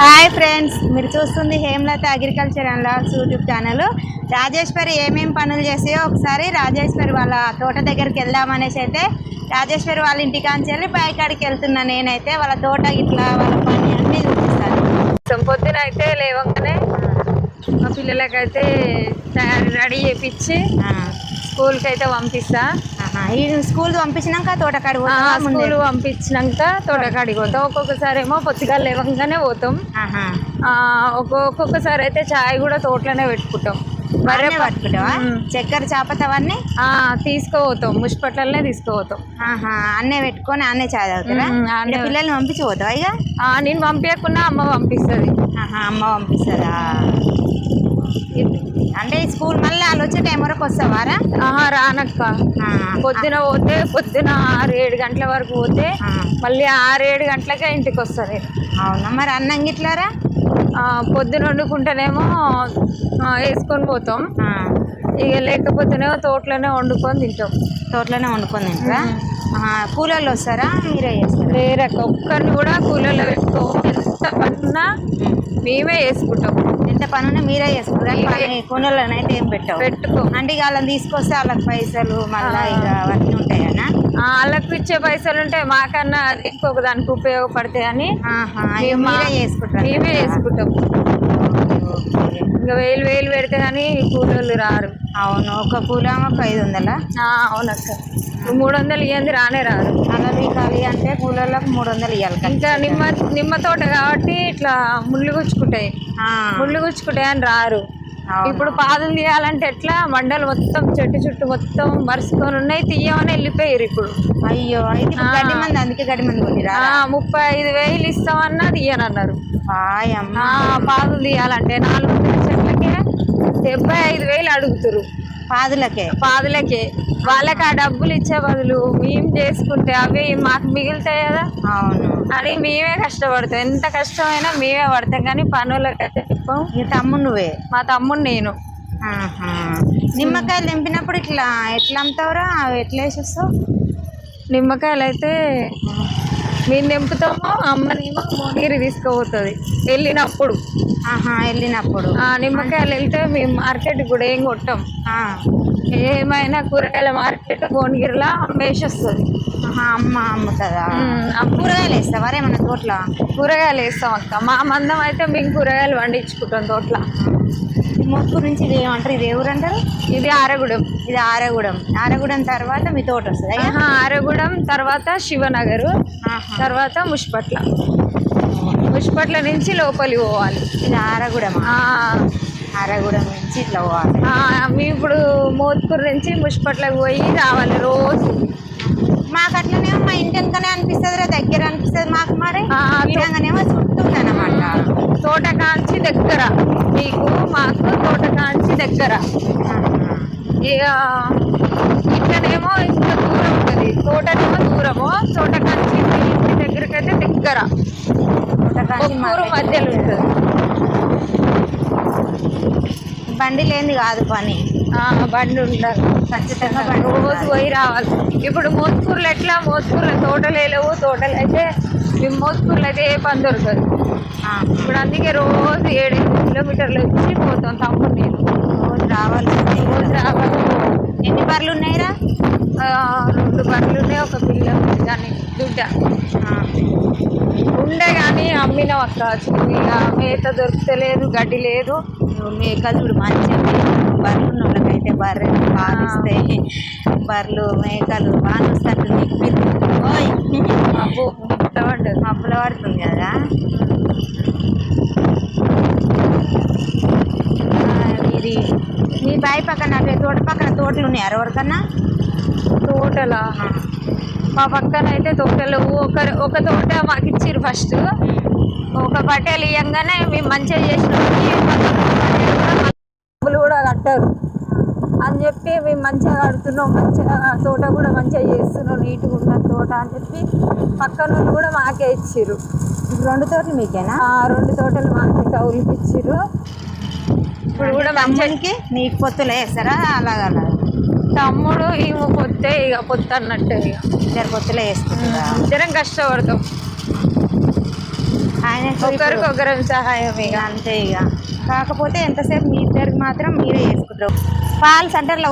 Hi friends మీరు చూస్తుంది Hemalatha agriculture and logs YouTube channel. Rajeswari ఏమేం పనులు చేసాయో ఒకసారి రాజేశ్వరి వాళ్ళ తోట దగ్గరికి వెళ్దామనేసి అయితే రాజేశ్వరి వాళ్ళ ఇంటికాంచి వెళ్ళి పైకాడికి వెళ్తున్నా నేనైతే. వాళ్ళ తోట ఇట్లా వాళ్ళ పని అన్నీ చూపిస్తాను. పొద్దున అయితే లేవగానే మా పిల్లలకైతే తయారు రెడీ చేపించి ఆ, స్కూల్కి అయితే పంపిస్తా. స్కూల్ పంపించినాక తోటకాడికి ముందే? స్కూల్ పంపించినాక తోటకాడికి పోతాం. ఒక్కొక్కసారి ఏమో పొద్దుగా లేవగానే పోతాం. ఒక్కొక్కసారి అయితే చాయ్ కూడా తోటలోనే పెట్టుకుంటాం. అన్నే పట్టుకుంటావా. చక్కెర చాపత అవన్నీ? ఆ, తీసుకుపోతాం. ముష్పట్లనే తీసుకుపోతాం. అన్నే పెట్టుకొని అన్నే చాయ్ తాగుతారా? పిల్లల్ని పంపించి పోతావా ఇక నేను పంపించకుండా అమ్మ పంపిస్తుంది. అమ్మ పంపిస్తుందా? అంటే ఈ స్కూల్ మళ్ళీ వాళ్ళు వచ్చే టైం వరకు వస్తావారా? రానక్క. పొద్దున పోతే పొద్దున ఆరు ఏడు గంటల వరకు పోతే మళ్ళీ ఆరు ఏడు గంటలకే ఇంటికి వస్తుంది అవునా? మరి అన్నం గిట్లారా? పొద్దున వండుకుంటేనేమో వేసుకొని పోతాం. ఇక లేకపోతేనేమో తోటలోనే వండుకొని తింటాం. తోటలోనే వండుకొని తింటారా? కూలోళ్ళు వస్తారా? మీరే చేస్తారా? లేరక్క ఒక్కరిని కూడా కూలీలో పెట్టుకో ఎంత పనున్నా మేమే. వేసుకుంటాం ఎంత పనున్నా మీరే చేసుకుంటారా. పని కూలోళ్ళని అయితే ఏం పెట్టావు. పెట్టుకో. అంటే ఇక వాళ్ళని తీసుకొస్తే వాళ్ళకి పైసలు మళ్ళీ ఇక అవన్నీ ఉంటాయనా? వాళ్ళకి ఇచ్చే పైసలు ఉంటే మాకన్నా ఇంకొక దానికి ఉపయోగపడతాయని ఆహా, ఇక మా- మీరే చేసుకుంటారా మేమే వేసుకుంటాం ఓకే. ఇంకా వేలు వేలు పెడితే కానీ కూలోళ్ళు రారు. అవును ఒక కూలం ఒక ఐదు వందలా అవునక్క. మూడు వందలు ఇవ్వండి రానే రారు అలా బీకాలి అంటే కూలోళ్ళకి మూడు వందలు ఇవ్వాలి. ఇంకా నిమ్మ నిమ్మ తోట కాబట్టి ఇట్లా ముళ్ళు గుచ్చుకుంటాయి. ముళ్ళు గుచ్చుకుంటాయి అని రారు. ఇప్పుడు పాదులు తీయాలంటే ఎట్లా? మండలు మొత్తం చెట్టు చుట్టూ మొత్తం మరుసుకొని ఉన్నాయి తీయమని వెళ్ళిపోయారు ఇప్పుడు. అయ్యో అయితే మంది అందుకే గడ్డి మంది కొట్టిరా? ముప్పై ఐదు వేలు ఇస్తామన్నా తీయనన్నారు. పాదులు తీయాలంటే నాలుగు డెబ్బై ఐదు వేలు అడుగుతారు పాదులకే. పాదులకే. వాళ్ళకి ఆ డబ్బులు ఇచ్చే బదులు మేము చేసుకుంటే అవి మాకు మిగులుతాయి కదా? అవును. అని మేమే కష్టపడతాం. ఎంత కష్టమైనా మేమే పడతాం. కానీ పనులకు అయితే చెప్పాం. ఇక తమ్ముడు నువ్వే? మా తమ్ముడు నేను. నిమ్మకాయలు తెంపినప్పుడు ఇట్లా ఎట్లా అమ్ముతావురా అవి ఎట్లా వేసేస్తావు? నిమ్మకాయలు అయితే మేము తెంపుతామో అమ్మనేమో మోగిరి తీసుకుపోతుంది. వెళ్ళినప్పుడు. ఆహా వెళ్ళినప్పుడు. ఆ నిమ్మకాయలు వెళ్తే మేము మార్కెట్ కూడా ఏం కొట్టాం. ఏమైనా కూరగాయల మార్కెట్ భువనగిరిలో అమ్మేసి వస్తుంది ఆహా, అమ్మ అమ్ముతుందా? అమ్మ. కూరగాయలు వేస్తావా మన తోటలో? కూరగాయలు వేస్తాం అక్క. మా మందం అయితే మేము కూరగాయలు పండించుకుంటాం తోటలో. మొక్కు నుంచి ఇది ఏమంటారు? ఇది ఎవరు అంటారు ఇది ఆరగూడెం. ఇది ఆరగూడెం. ఆరగూడెం తర్వాత మీ తోట వస్తుంది ఆహా, ఆరగూడెం తర్వాత శివనగరు తర్వాత ముష్పట్ల. ముష్పట్ల నుంచి లోపలి పోవాలి. ఇది ఆరగూడెం ఆ, ఆరగూడెం నుంచి ఇట్లా పోవాలి. ఆ, మేము ఇప్పుడు మోత్కూరు నుంచి ముష్పట్లకు పోయి రావాలి రోజు. మాకు అట్లనే మా ఇంటి వెనకనే అనిపిస్తుంది రా దగ్గర అనిపిస్తుంది మాకు మరి. ఆ, తో- విధంగానేమో చుట్టూ అనమాట తోట కాంచి దగ్గర. మీకు మాకు తోట కాంచి దగ్గర ఇక ఇక్కడేమో ఇంకా దూరం ఉంటుంది. తోటనేమో దూరము తోట కాంచి మీ ఇంటి దగ్గరకైతే దగ్గర. ఒక్కూరు మధ్యలో ఉంటుంది. బండి లేనిది కాదు పని. బండి ఉండాలి ఖచ్చితంగా బండి రోజు. పోయి రావాలి. ఇప్పుడు మోత్కూరులో ఎట్లా మోత్కూరులో తోటలు లేవు తోటలు అయితే మేము మోత్కూరులో అయితే ఏ పని దొరకదు. ఆ, ఇప్పుడు అందుకే రోజు ఏడు ఎనిమిది కిలోమీటర్లు వచ్చి పోతాం తమ్ముడు నేను. రోజు రావాలి. రోజు రావాలి. ఎన్ని బర్రెలు ఉన్నాయిరా? రెండు బర్రెలు ఉన్నాయి ఒక పిల్ల ఉంది. కానీ దుడ్డ ఉండే కానీ అమ్మినాం అక్క ఇక మేత దొరుకుతలేదు గడ్డి లేదు. మేకలు ఇప్పుడు మంచిగా మేకలు, బర్రెలు ఉన్న వాళ్ళకైతే బర్రెలు బాగా బర్రెలు మేకలు బాగా వస్తాయి నీకు అబ్బో పడ్డది. మబ్బుల పడుతుంది కదా ఆ, ఇది మీ బావి పక్కన తోట పక్కన తోటలు ఉన్నాయి. ఎవరికన్నా తోటల? మా పక్కన అయితే తోటలు. ఒక ఒక తోట మాకు ఇచ్చిర్రు ఫస్ట్. ఒక పటేలు ఇవ్వగానే మేము మంచిగా చేసిన. డబ్బులు కూడా కట్టారు. అని చెప్పి మేము మంచిగా కడుతున్నాం. మంచిగా తోట కూడా మంచిగా చేస్తున్నాం. నీట్గా ఉన్న తోట అని చెప్పి పక్కన కూడా మాకే ఇచ్చిర్రు. రెండు తోటలు మీకేనా? ఆ రెండు తోటలు మాకే కౌలుకి ఇచ్చిర్రు. ఇప్పుడు కూడా మంచిగా తమ్మునికి నీకు పొత్తులు వేస్తారా? అలాగ అలాగ తమ్ముడు ఈమె పొత్తే ఇక పొత్తు అన్నట్టే ఇక. ఇద్దరు పొత్తులే వేసుకుంటారా ఇద్దరం కష్టపడతాం. ఆయన ఒకరికొకరం సహాయం ఇక. అంతే ఇక. కాకపోతే ఎంతసేపు మీ ఇద్దరికి మాత్రం మీరే చేసుకుంటారు. పాలు సెంటర్లో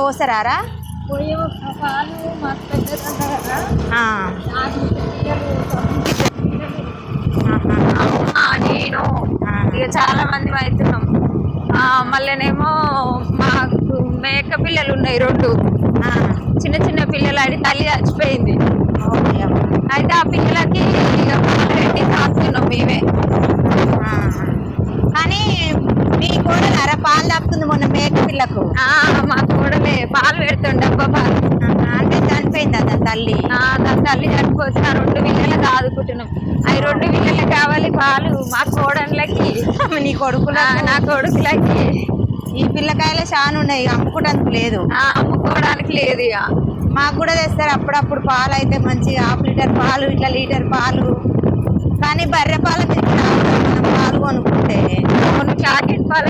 ఆహా, నేను. ఇక చాలా మంది మళ్ళీనేమో మాకు మేక పిల్లలు ఉన్నాయి రెండు. చిన్న చిన్న పిల్లలు ఆడి తల్లి చచ్చిపోయింది. అయితే ఆ పిల్లలకి పాలరెడ్డి కాస్తున్నాం మేమే. కానీ మీ కూడా అర పాలు తప్పుతుంది మొన్న మేక పిల్లకు. మా కూడలే పాలు పెడుతుండే డబ్బా పాలు అంటే చనిపోయింది అద తల్లి. తల్లి చనిపోతే ఆ రెండు పిల్లలకు ఆదుకుంటున్నాం అవి రెండు పిల్లలకి కావాలి పాలు మా కోడళ్ళకి. నీ కొడుకుల నా కొడుకులకి. ఈ పిల్లకాయలు చాలా ఉన్నాయి అమ్ముకోవడానికి లేదు. అమ్ముకోవడానికి లేదు ఇక మాకు కూడా తెస్తారు అప్పుడప్పుడు పాలు అయితే మంచిగా హాఫ్ లీటర్ పాలు ఇట్లా లీటర్ పాలు. కానీ బర్రె పాల మనం పాలు కొనుక్కుంటే. కొన్ని ప్యాకెట్ పాలు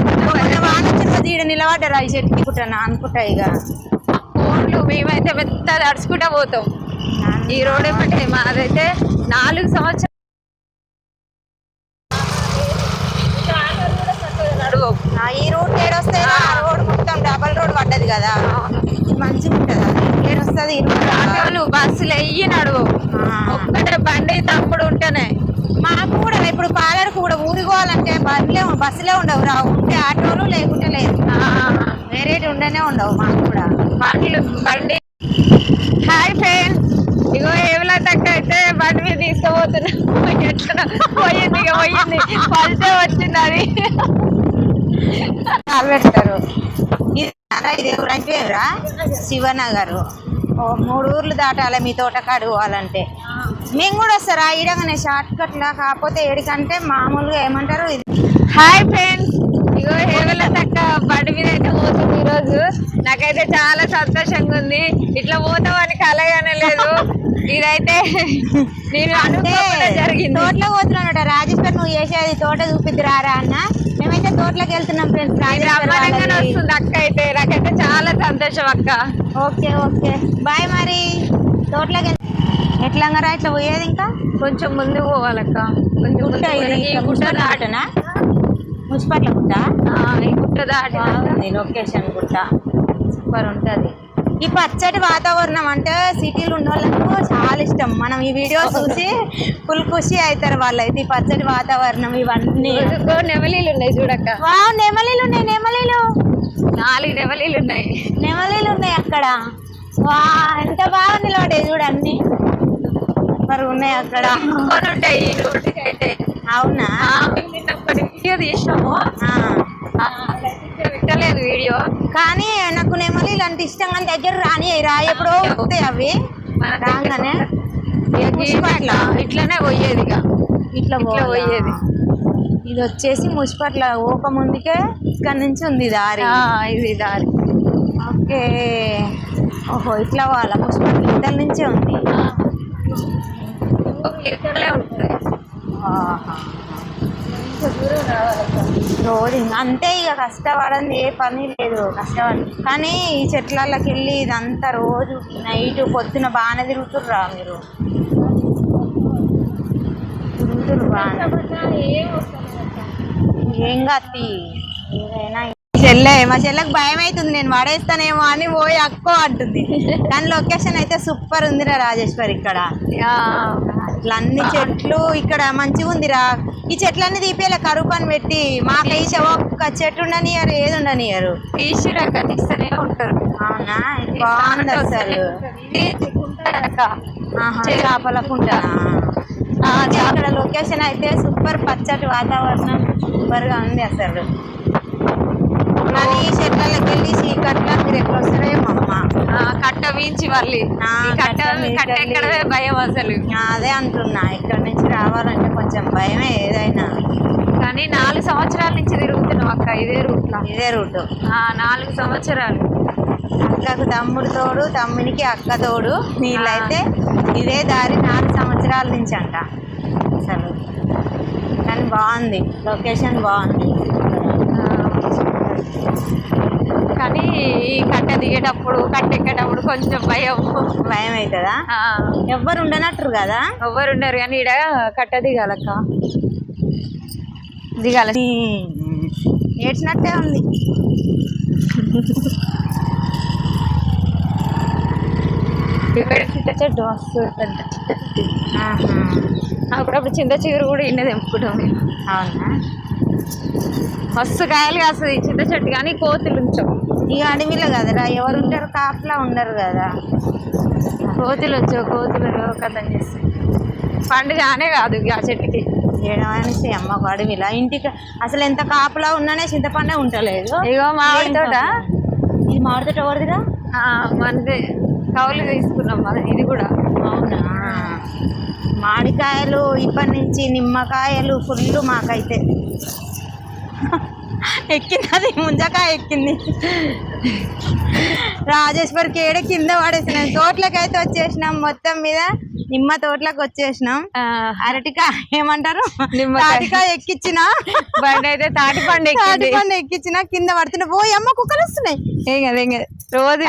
వాన తీడ నిలబడ్డారు ఈ చెట్టుకి అనుకుంటా ఇక ఫోన్లు మేమైతే పెద్ద తడుచుకుంటా పోతాం. ఈ రోడ్ ఏమంటే మాదైతే నాలుగు సంవత్సరాలు. ఈ రూట్ ఏడొస్తే ఆ రోడ్ మొత్తం డబల్ రోడ్ పడ్డది కదా. మంచిగా ఉంటుంది? రూట్ ఆటోలు బస్సులు అయ్యి నడువు ఒక్కటే బండి తప్పుడు ఉంటేనే. మాకు కూడా ఇప్పుడు పాలరకు కూడా ఊరికి పోవాలంటే బండ్లే బస్సులే ఉండవు రా. ఉంటే ఆటోలు లేకుంటే లేదు. ఆ, వేరేటి ఉండనే ఉండవు మాకు కూడా. బండ్లు బండి ఇగో ఏమిలా తక్క అయితే బండి మీద తీసుకుపోతున్నా. ఎట్లా పోయింది ఇక పోయింది. ఫస్ట్ వచ్చింది అది. పాలు పెడతారు. ఇది అలా ఇది ఎవరు అయిపోయారా శివనగర్ ఓ మూడు ఊర్లు దాటాలి మీ తోటకాడు పోవాలంటే. మేము కూడా వస్తారా? ఈడగానే షార్ట్ కట్లా కాకపోతే ఏడికంటే మామూలుగా ఏమంటారు? ఇది హాయ్ ఫ్రెండ్స్. ఇగో హేవల తక్క బండి మీద అయితే పోతుంది ఈరోజు. నాకైతే చాలా సంతోషంగా ఉంది. ఇట్లా పోతామని కలగానే లేదు. ఇదైతే నేను అంటే జరిగింది. తోటలో పోతున్నాడట రాజేశ్వర్ నువ్వు చేసేది తోట చూపిద్ది రారా అన్న. మేమైతే తోటలోకి వెళ్తున్నాం ఫ్రెండ్స్ వస్తుంది అక్క అయితే. నాకైతే చాలా సంతోషం అక్క. Okay okay. బాయ్ మరి. తోటలోకి వెళ్- ఎట్లంగారా ఇట్లా పోయేది ఇంకా? కొంచెం ముందుకు పోవాలక్క కొంచెం గుట్ట గుట్ట ఈ గుట్ట దాటి లొకేషన్ గుట్ట. సూపర్ ఉంటుంది. ఈ పచ్చటి వాతావరణం అంటే సిటీలు ఉన్న వాళ్ళకు చాలా ఇష్టం. మనం ఈ వీడియో చూసి ఫుల్ ఖుషి అవుతారు వాళ్ళైతే ఈ పచ్చటి వాతావరణం ఇవన్నీ. నెమలీలు ఉన్నాయి చూడక్క. వావ్ నెమలీలు ఉన్నాయి నెమలీలు. నాలుగు నెమలీలు ఉన్నాయి. నెమలీలు ఉన్నాయి అక్కడ. వా ఎంత బాగా నిలబడే చూడండి. మరి ఉన్నాయి అక్కడ. ఉంటాయి అవునా? వీడియో తీసినాము. పెట్టలేదు వీడియో. కానీ నాకు నెమలీలు అంటే ఇష్టం కానీ దగ్గర రాని రా ఎప్పుడో వస్తాయి అవి. మన రాగానే ముష్పట్ల. ఇట్లనే పోయేది ఇక. ఇట్లా ఇట్లా? పోయేది. ఇది వచ్చేసి ముష్పట్ల ఓక ముందుకే ఇక్కడ నుంచి ఉంది దారి. ఇది దారి. ఓకే. ఓహో ఇట్లా పోవాలా? ముష్పట్ల ఇద్దరి నుంచే ఉంది. ఇక్కడే ఉంటుంది. రోజు అంతే ఇక కష్టపడంది ఏ పని లేదు కష్టపడి. కానీ ఈ చెట్లకి వెళ్ళి ఇదంతా రోజు నైట్ పొద్దున బాగానే తిరుగుతుర్రా మీరు. తిరుగుతురు ఏం కత్తి ఏదైనా చెల్లె మా చెల్లెకి భయం అవుతుంది నేను పడేస్తానేమో అని పోయి అక్కో అంటుంది. కానీ లొకేషన్ అయితే సూపర్ ఉందిరా రాజేశ్వర్ ఇక్కడ. ఆ, ఇట్లా అన్ని చెట్లు ఇక్కడ మంచిగా ఉందిరా ఈ చెట్లన్నీ తీపేలా కరువు పని పెట్టి మాకు ఈ ఒక్క చెట్టు ఉండనియరు ఏది ఉండనియరు తీస్తూనే ఉంటారు. అవునా? బాగుంది అసలు. చేపలకుంటా ఇక్కడ లొకేషన్ అయితే సూపర్ పచ్చటి వాతావరణం సూపర్గా ఉంది అసలు. కానీ ఈ చెట్లకి వెళ్ళి చీకట్లా మీరు ఎట్లా వస్తారో ఏమో అమ్మ. ఆ, కట్ట వీంచి మళ్ళీ. ఆ, ఈ కట్ట కట్ట మీదకి కట్ట వెళ్ళి. ఎక్కడమే భయం అసలు. ఆ, అదే అంటున్నా ఇక్కడ నుంచి రావాలంటే కొంచెం భయమే ఏదైనా. కానీ నాలుగు సంవత్సరాల నుంచి తిరుగుతున్నాం అక్క ఇదే రూట్లో ఇదే రూటు. నాలుగు సంవత్సరాలు. అక్కకు తమ్ముడు తోడు తమ్మునికి అక్క తోడు వీళ్ళైతే ఇదే దారి నాలుగు సంవత్సరాల నుంచి అంట. అసలు. కానీ బాగుంది లొకేషన్ బాగుంది. ఆ, కానీ ఈ కట్ట దిగేటప్పుడు కట్ట ఎక్కేటప్పుడు కొంచెం భయం. భయం అవుతుందా ఎవ్వరు ఉండనట్టు కదా? ఎవ్వరు ఉండరు కానీ ఈడ కట్ట దిగాలక్క. దిగాల. ఏడ్చినట్టే ఉంది. చింత చెట్టు మస్తు పెద్ద ఆహా. అప్పుడప్పుడు చింత చిగురు కూడా ఇన్నే తెంపుకుంటాం మేము. అవునా? మస్తు కాయలు కాస్తుంది చింత చెట్టు కానీ కోతులు ఉంచాం. ఇక అడవిలో కదరా ఎవరు ఉంటారు కాపులా ఉండరు కదా. కోతులు వచ్చావు కోతులు కథం చేస్తాయి. పండు కానే కాదు ఇక ఆ చెట్టుకి. ఏడవనేసి అమ్మ అడవిలా ఇంటికి అసలు ఎంత కాపులా ఉన్నానే చింతపండే ఉంటలేదు. ఇగో మామిడి తోట? ఇది మామిడి తోట ఎవరిదిరా? మనది కౌలు తీసుకున్నాం మరి ఇది కూడా. అవునా? మామిడికాయలు ఇప్పటి నుంచి నిమ్మకాయలు ఫుల్ మాకైతే. ఎక్కింది అది ముంజకాయ ఎక్కింది. రాజేశ్వరికి ఏడ కింద పడేసినాం. తోటలకైతే వచ్చేసినాం మొత్తం మీద. నిమ్మ తోటలకు వచ్చేసినాం. ఆ, అరటికాయ ఏమంటారు. తాటికాయ ఎక్కిచ్చిన. బండి అయితే తాటి పండు తాటి పండు ఎక్కిచ్చిన కింద పడుతున్నా. ఓ అమ్మ కుక్కలు వస్తున్నాయి. ఏం కదా ఏం కదా. రోజు